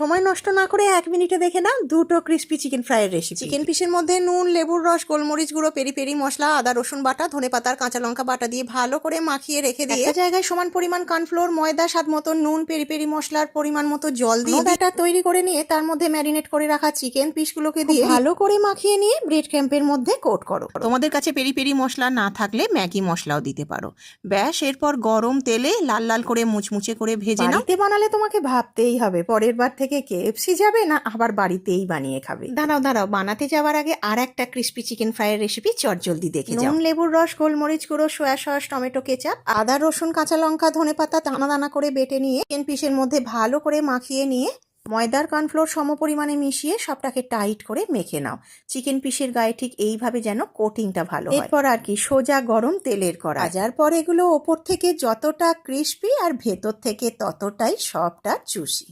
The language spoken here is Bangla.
সময় নষ্ট না করে এক মিনিটে দেখে নাও দুটো ক্রিস্পি চিকেন ফ্রাইয়ের রেসিপি চিকেন পিসের মধ্যে নুন লেবুর রস গোলমরিচ গুঁড়ো পেরি পেরি মশলা আদা রসুন বাটা ধনে পাতার কাঁচা লঙ্কা বাটা দিয়ে ভালো করে মাখিয়ে রেখে দিয়ে একটা জায়গায় সমান পরিমাণ কর্নফ্লোর ময়দা স্বাদ মতো নুন পেরি পেরি মশলার পরিমাণ মতো জল দিয়ে ব্যাটার তৈরি করে নিয়ে তার মধ্যে ম্যারিনেট করে রাখা চিকেন পিসগুলোকে দিয়ে ভালো করে মাখিয়ে নিয়ে ব্রেড ক্যাম্পের মধ্যে কোট করো। তোমাদের কাছে পেরি পেরি মশলা না থাকলে ম্যাগি মশলাও দিতে পারো। ব্যাস এরপর গরম তেলে লাল লাল করে মুচমুচে করে ভেজে নাও। বানালে তোমাকে ভাবতেই হবে পরের বার থেকে কেএফসি যাবে না আবার বাড়িতেই বানিয়ে খাবে? দাঁড়াও দাঁড়াও বানাতে যাওয়ার আগে আর একটা ক্রিস্পি চিকেন ফ্রাইয়ের রেসিপি চটজলদি দেখে যাও। নুন লেবুর রস গোলমরিচ গুঁড়ো সয়া সস টমেটো কেচাপ আদা রসুন কাঁচা লঙ্কা ধনে পাতা দানা দানা করে বেটে নিয়ে চিকেন পিসের মধ্যে ভালো করে মাখিয়ে নিয়ে ময়দার কর্নফ্লোর সমপরিমাণে মিশিয়ে সবটাকে টাইট করে মেখে নাও। চিকেন পিসের গায়ে ঠিক এইভাবে যেন কোটিংটা ভালো হয়। এরপর আর কি সোজা গরম তেলের করা যার পর এগুলো ওপর থেকে যতটা ক্রিস্পি আর ভেতর থেকে ততটাই সবটা চুষি